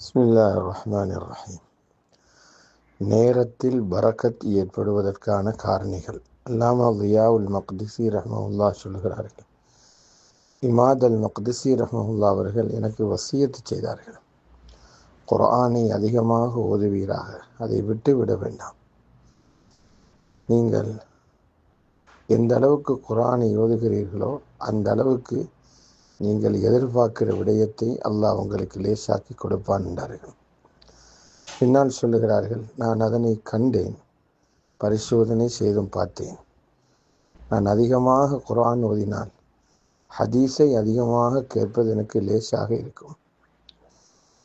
பிஸ்மில்லா ரஹ்மான் ரஹீம் நேரத்தில் பரக்கத் ஏற்படுவதற்கான காரணிகள். அல்லாமா தியாவுல் மக்திசி ரஹ்மவுல்லா சொல்கிறார்கள். இமாத் அல் மக்திசி ரஹ்மவுல்லா அவர்கள் எனக்கு வசியத்து செய்தார்கள். குரானை அதிகமாக ஓதுவீராக அதை விட்டு விட வேண்டாம். நீங்கள் எந்த அளவுக்கு குர்ஆனை ஓதுகிறீர்களோ அந்த அளவுக்கு நீங்கள் எதிர்பார்க்கிற விடயத்தை அல்லாஹ் உங்களுக்கு லேசாக்கி கொடுப்பான் என்றார்கள். பின்னால் சொல்லுகிறார்கள் நான் அதனை கண்டேன் பரிசோதனை செய்தும் பார்த்தேன். நான் அதிகமாக குரான் ஓதினால் ஹதீஸை அதிகமாக கேட்பது எனக்கு லேசாக இருக்கும்.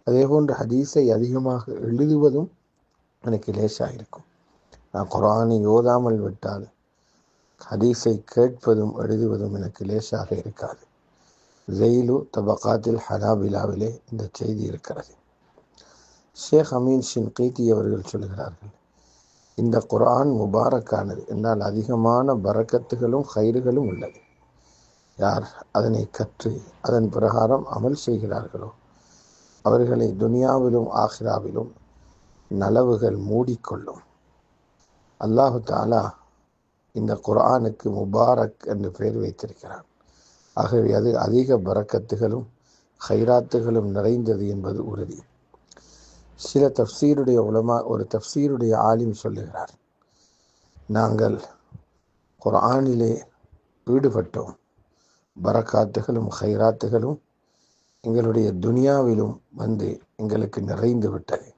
அதேபோன்று ஹதீஸை அதிகமாக எழுதுவதும் எனக்கு லேசாக இருக்கும். நான் குரானை ஓதாமல் விட்டால் ஹதீஸை கேட்பதும் எழுதுவதும் எனக்கு லேசாக இருக்காது. ஜெயிலு தபகாத்தில் ஹனாபிலாவிலே இந்த செய்தி இருக்கிறது ஷேக் அமீன் ஷின்கீத்தி அவர்கள் சொல்கிறார்கள். இந்த குரான் முபாரக்கானது என்றால் அதிகமான பறக்கத்துகளும் கயிறுகளும் உள்ளது. யார் அதனை கற்று அதன் பிரகாரம் அமல் செய்கிறார்களோ? அவர்களை துனியாவிலும் ஆஹிராவிலும் நலவுகள் மூடிக்கொள்ளும். அல்லாஹு தாலா இந்த குரானுக்கு முபாரக் என்று பெயர் வைத்திருக்கிறான். ஆகவே அது அதிக பறக்கத்துகளும் ஹைராத்துகளும் நிறைந்தது என்பது உறுதி. சில தப்சீருடைய உலமா ஒரு தப்சீருடைய ஆலிம் சொல்லுகிறார் நாங்கள் ஒரு ஆணிலே ஈடுபட்டோம். பரக்காத்துகளும் ஹைராத்துகளும் எங்களுடைய துனியாவிலும் வந்து எங்களுக்கு நிறைந்து விட்டது.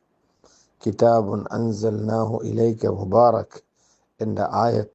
கிதாபுன் அன்சல் நாஹு இலைக்க முபாரக் என்ற ஆயத்